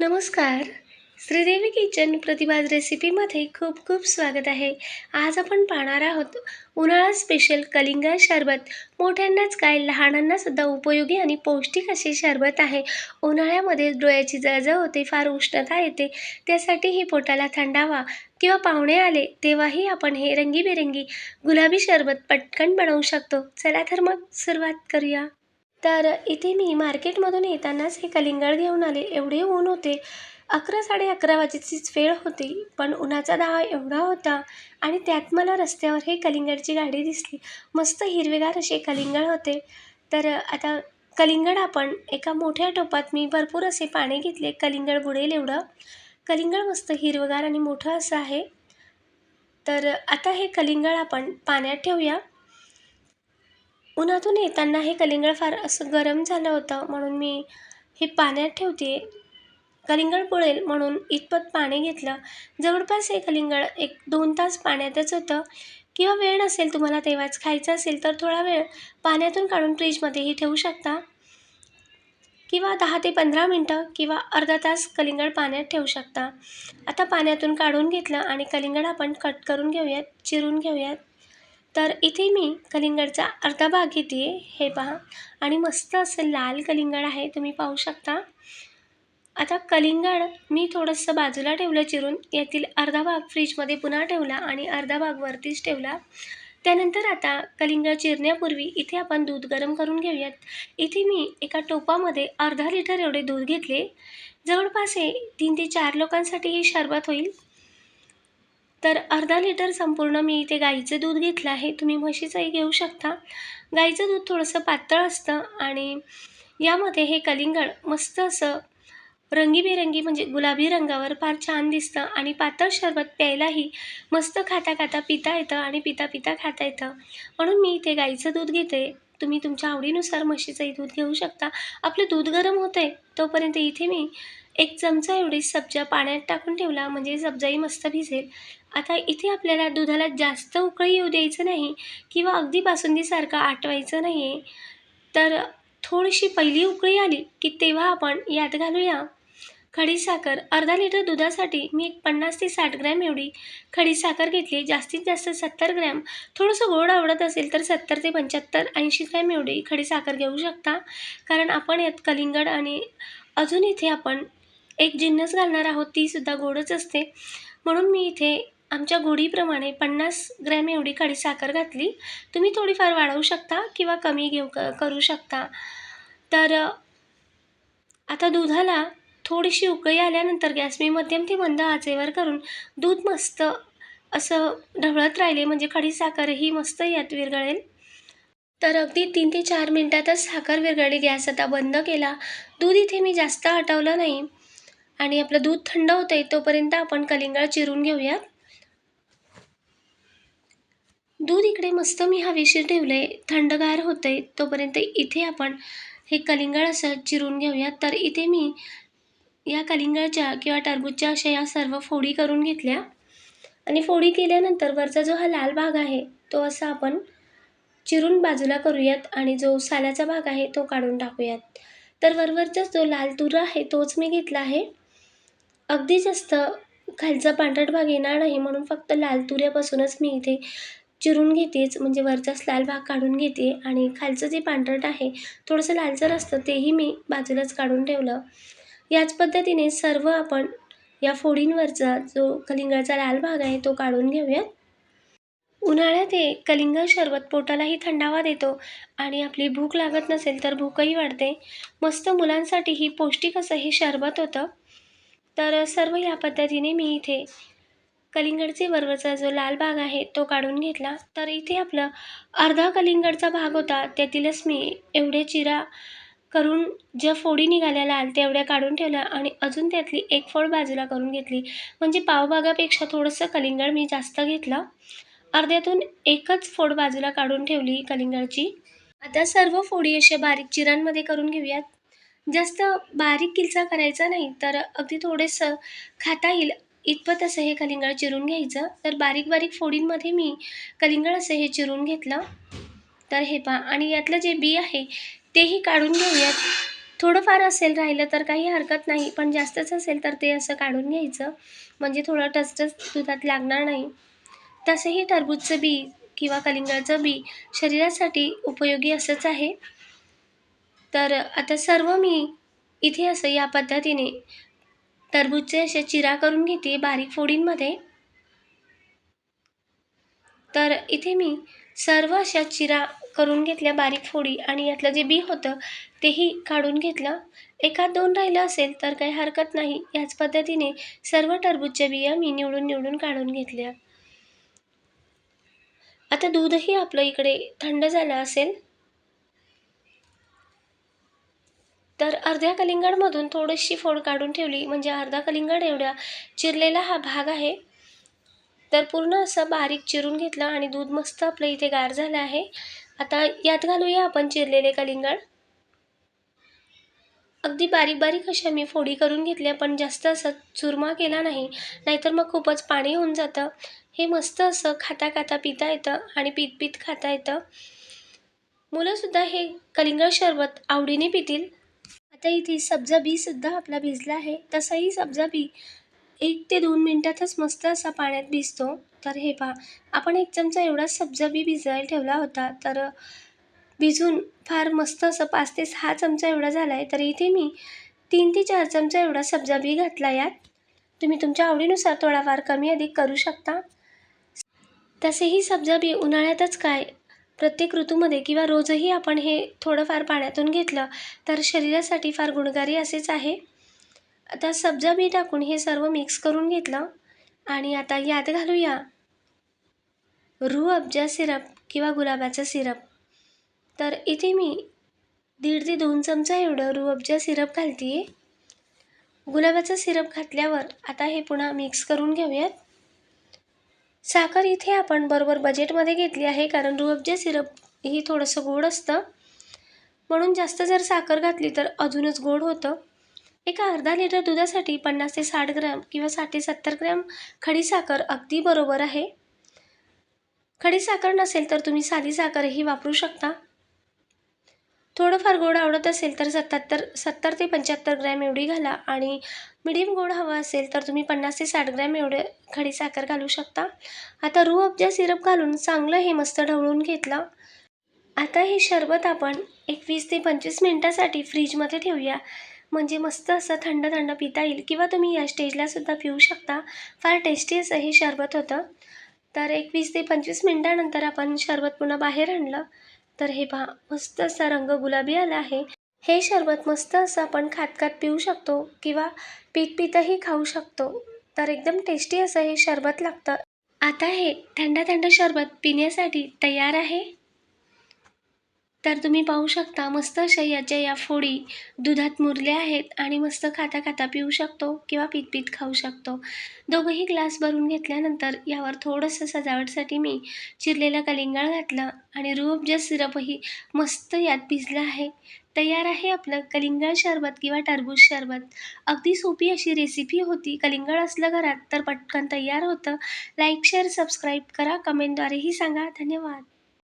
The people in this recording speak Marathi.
नमस्कार. श्रीदेवी किचन प्रतिभाज रेसिपीमध्ये खूप खूप स्वागत आहे. आज आपण पाहणार आहोत उन्हाळा स्पेशल कलिंगा शरबत. मोठ्यांनाच काय लहानांनासुद्धा उपयोगी आणि पौष्टिक असे शरबत आहे. उन्हाळ्यामध्ये डोळ्याची जळजळ होते फार उष्णता येते. त्यासाठी ही पोटाला थंडावा किंवा पाहुणे आले तेव्हाही आपण हे रंगीबेरंगी गुलाबी शरबत पटकन बनवू शकतो. चला तर मग सुरुवात करूया. तर इथे मी मार्केटमधून येतानाच हे कलिंगड घेऊन आले. एवढे ऊन होते. अकरा साडे अकरा वाजेचीच वेळ होती पण उन्हाचा दाहा एवढा होता आणि त्यात मला रस्त्यावर हे कलिंगडची गाडी दिसली. मस्त हिरवेगार असे कलिंगड होते. तर आता कलिंगड आपण एका मोठ्या टोपात मी भरपूर असे पाणी घेतले. कलिंगड बुडेल एवढं. कलिंगड मस्त हिरवगार आणि मोठं असं आहे. तर आता हे कलिंगड आपण पाण्यात ठेवूया. उन्हातून येताना हे कलिंगड फार असं गरम झालं होतं म्हणून मी हे पाण्यात ठेवते. कलिंगड पुळेल म्हणून इतपत पाणी घेतलं. जवळपास हे कलिंगड एक दोन तास पाण्यातच होतं. किंवा वेळ नसेल तुम्हाला तेव्हाच खायचं असेल तर थोडा वेळ पाण्यातून काढून फ्रीजमध्येही ठेवू शकता. किंवा दहा ते पंधरा मिनटं किंवा अर्धा तास कलिंगड पाण्यात ठेवू शकता. आता पाण्यातून काढून घेतलं आणि कलिंगड आपण कट करून घेऊयात चिरून घेऊयात. तर इथे मी कलिंगडचा अर्धा भाग घेते हे पहा. आणि मस्त असं लाल कलिंगड आहे तुम्ही पाहू शकता. आता कलिंगड मी थोडंसं बाजूला ठेवलं चिरून यातील अर्धा भाग फ्रीजमध्ये पुन्हा ठेवला आणि अर्धा भाग वरतीच ठेवला. त्यानंतर आता कलिंगड चिरण्यापूर्वी इथे आपण दूध गरम करून घेऊयात. इथे मी एका टोपामध्ये अर्धा लिटर एवढे दूध घेतले. जवळपास हे तीन ते चार लोकांसाठी हे शरबत होईल. तर अर्धा लिटर संपूर्ण मी इथे गाईचं दूध घेतलं आहे. तुम्ही म्हशीचंही घेऊ शकता. गाईचं दूध थोडंसं पातळ असतं आणि यामध्ये हे कलिंगड मस्त असं रंगीबेरंगी म्हणजे गुलाबी रंगावर फार छान दिसतं आणि पातळ शरबत प्यायलाही मस्त खाता खाता पिता येतं आणि पिता पिता खाता येतं. म्हणून मी इथे गाईचं दूध घेते. तुम्ही तुमच्या आवडीनुसार म्हशीचंही दूध घेऊ शकता. आपलं दूध गरम होतं आहे तोपर्यंत इथे मी एक चमचा एवढी सब्जा पाण्यात टाकून ठेवला. म्हणजे सब्जाही मस्त भिजेल. आता इथे आपल्याला दुधाला जास्त उकळी येऊ द्यायचं नाही किंवा अगदी बासुंदीसारखं आटवायचं नाही आहे तर थोडीशी पहिली उकळी आली की तेव्हा आपण यात घालूया. खडीसाखर अर्धा लिटर दुधासाठी मी एक पन्नास ते साठ ग्रॅम एवढी खडीसाखर घेतली. जास्तीत जास्त सत्तर ग्रॅम. थोडंसं गोड आवडत असेल तर सत्तर ते पंच्याहत्तर ऐंशी ग्रॅम एवढी खडीसाखर घेऊ शकता. कारण आपण यात कलिंगड आणि अजून इथे आपण एक जिन्नस घालणार आहोत तीसुद्धा गोडच असते. म्हणून मी इथे आमच्या गोडीप्रमाणे पन्नास ग्रॅम एवढी काळी साखर घातली. तुम्ही थोडीफार वाढवू शकता किंवा कमी घेऊ क करू शकता. तर आता दुधाला थोडीशी उकळी आल्यानंतर गॅस मी मध्यम ते मंद आचेवर करून दूध मस्त असं ढवळत राहिले. म्हणजे खडी साखरही मस्त यात विरघळेल. तर अगदी तीन ते चार मिनटातच साखर विरघळली. गॅस आता बंद केला. दूध इथे मी जास्त हटवलं नाही. आणि आपलं दूध थंड होतं आहे तोपर्यंत आपण कलिंगळ चिरून घेऊयात. दूध इकडे मस्त मी हवेशीर ठेवलं आहे थंडगार होतं आहे तोपर्यंत इथे आपण हे कलिंगड असं चिरून घेऊयात तर इथे मी या कलिंगडच्या किंवा टरबूजच्या अशा या सर्व फोडी करून घेतल्या. आणि फोडी केल्यानंतर वरचा जो हा लाल भाग आहे तो असा आपण चिरून बाजूला करूयात आणि जो साल्याचा भाग आहे तो काढून टाकूयात. तर वरवरचा जो लाल तुरा आहे तोच मी घेतला आहे. अगदी जास्त खालचा पांढरट भाग येणार नाही म्हणून फक्त लाल तुऱ्यापासूनच मी इथे चिरून घेतेच म्हणजे वरचाच लाल भाग काढून घेते आणि खालचं जे पांढरट आहे थोडंसं लालसर असतं तेही मी बाजूलाच काढून ठेवलं. याच पद्धतीने सर्व आपण या फोडींवरचा जो कलिंगडाचा लाल भाग आहे तो काढून घेऊयात. उन्हाळ्यात हे कलिंग शरबत पोटालाही थंडावा देतो आणि आपली भूक लागत नसेल तर भूकही वाढते. मस्त मुलांसाठीही पौष्टिक असं हे शरबत होतं. तर सर्व या पद्धतीने मी इथे कलिंगडचे वरवरचा जो लाल भाग आहे तो काढून घेतला. तर इथे आपलं अर्धा कलिंगडचा भाग होता. त्यातीलच मी एवढे चिरा करून ज्या फोडी निघाल्या लाल तेवढ्या काढून ठेवल्या आणि अजून त्यातली एक फोड बाजूला करून घेतली. म्हणजे पावभागापेक्षा थोडंसं कलिंगड मी जास्त घेतलं. अर्ध्यातून एकच फोड बाजूला काढून ठेवली कलिंगडची. आता सर्व फोडी अशा बारीक चिरांमध्ये करून घेऊयात. जास्त बारीक किलचा करायचा नाही तर अगदी थोडंसं खाता येईल इतपत असं हे कलिंगड चिरून घ्यायचं. तर बारीक बारीक फोडींमध्ये मी कलिंगड असं हे चिरून घेतलं. तर हे पहा आणि यातलं जे बी आहे तेही काढून घेऊयात. थोडंफार असेल राहिलं तर काही हरकत नाही पण जास्तच असेल तर ते असं काढून घ्यायचं. म्हणजे थोडं टचटच दुधात लागणार नाही. तसंही टरबूजचं बी किंवा कलिंगडचं बी शरीरासाठी उपयोगी असंच आहे. तर आता सर्व मी इथे असं या पद्धतीने टरबूजचे असे चिरा करून घेते बारीक फोडींमध्ये. तर इथे मी सर्व अशा चिरा करून घेतल्या बारीक फोडी आणि यातलं जे बी होतं तेही काढून घेतलं. एकात दोन राहिलं असेल तर काही हरकत नाही. याच पद्धतीने सर्व टरबूजच्या बिया मी निवडून निवडून काढून घेतल्या. आता दूधही आपलं इकडे थंड झालं असेल तर अर्ध्या कलिंगडमधून थोडीशी फोड काढून ठेवली. म्हणजे अर्धा कलिंगड एवढ्या चिरलेला हा भाग आहे. तर पूर्ण असं बारीक चिरून घेतलं आणि दूध मस्त आपलं इथे गार झालं आहे. आता यात घालूया आपण चिरलेले कलिंगड. अगदी बारीक बारीक अशा मी फोडी करून घेतल्या पण जास्त असं चुरमा केला नाही. नाहीतर मग खूपच पाणी होऊन जातं. हे मस्त असं खाता खाता पिता येतं आणि पीत पीत खाता येतं. मुलंसुद्धा हे कलिंगड शरबत आवडीने पितील. आता इथे सब्जा बीसुद्धा आपला भिजला आहे. तसाही सब्जा बी. एक ते दोन मिनटातच मस्त असा पाण्यात भिजतो. तर हे पहा आपण एक चमचा एवढा सब्जा बी भिजायला ठेवला होता. तर भिजून फार मस्त असं पाच ते सहा चमचा एवढा झाला आहे तर इथे मी तीन ते चार चमचा एवढा सब्जा बी घातला यात. तुम्ही तुमच्या आवडीनुसार थोडाफार कमी अधिक करू शकता. तसेही सब्जा बी उन्हाळ्यातच काय प्रत्येक ऋतूमध्ये किंवा रोजही आपण हे थोडंफार पाण्यातून घेतलं तर शरीरासाठी फार गुणकारी असेच आहे. आता सब्जा बी टाकून हे सर्व मिक्स करून घेतलं आणि आता यात घालूया रू अब्जा सिरप किंवा गुलाबाचं सिरप. तर इथे मी दीड ते दोन चमचा एवढं रू अब्जा सिरप घालते आहे गुलाबाचं सिरप घातल्यावर आता हे पुन्हा मिक्स करून घेऊयात. साखर इथे आपण बरोबर बजेटमध्ये घेतली आहे कारण रुअबजा सिरप ही थोडंसं गोड असतं. म्हणून जास्त जर साखर घातली तर अजूनच गोड होतं. एका अर्धा लिटर दुधासाठी पन्नास ते साठ ग्रॅम किंवा साठ ते सत्तर ग्रॅम खडीसाखर अगदी बरोबर आहे. खडीसाखर नसेल तर तुम्ही साधी साखरही वापरू शकता. थोडंफार गोड आवडत असेल तर सत्याहत्तर सत्तर ते पंच्याहत्तर ग्रॅम एवढी घाला आणि मिडियम गोड हवा असेल तर तुम्ही पन्नास ते साठ ग्रॅम एवढे खडी साखर घालू शकता. आता रू अब्जा सिरप घालून चांगलं हे मस्त ढवळून घेतलं. आता हे शरबत आपण एक वीस ते पंचवीस मिनटासाठी फ्रीजमध्ये ठेवूया. म्हणजे मस्त असं थंड थंड पिता येईल किंवा तुम्ही या स्टेजलासुद्धा पिऊ शकता. फार टेस्टी असं हे शरबत होतं. तर एक वीस ते पंचवीस मिनटानंतर आपण शरबत पुन्हा बाहेर आणलं. तर हे पहा मस्त असा रंग गुलाबी आला आहे. हे शरबत मस्त असं आपण खातखात पिऊ शकतो किंवा पीत पितही खाऊ शकतो. तर एकदम टेस्टी असं हे शरबत लागतं. आता हे थंड थंड शरबत पिण्यासाठी तयार आहे. तर तुम्ही पाहू शकता मस्त अशा याच्या या फोडी दुधात मुरल्या आहेत आणि मस्त खाता खाता पिऊ शकतो किंवा पीत पीत खाऊ शकतो. दोघंही ग्लास भरून घेतल्यानंतर यावर थोडंसं सजावटसाठी मी चिरलेला कलिंगळ घातलं आणि रूअबजा सिरपही मस्त यात भिजलं आहे तयार आहे आपलं कलिंगळ शरबत किंवा टरबूज शरबत. अगदी सोपी अशी रेसिपी होती. कलिंगळ असलं घरात तर पटकन तयार होतं. लाईक शेअर सबस्क्राईब करा. कमेंटद्वारेही सांगा. धन्यवाद.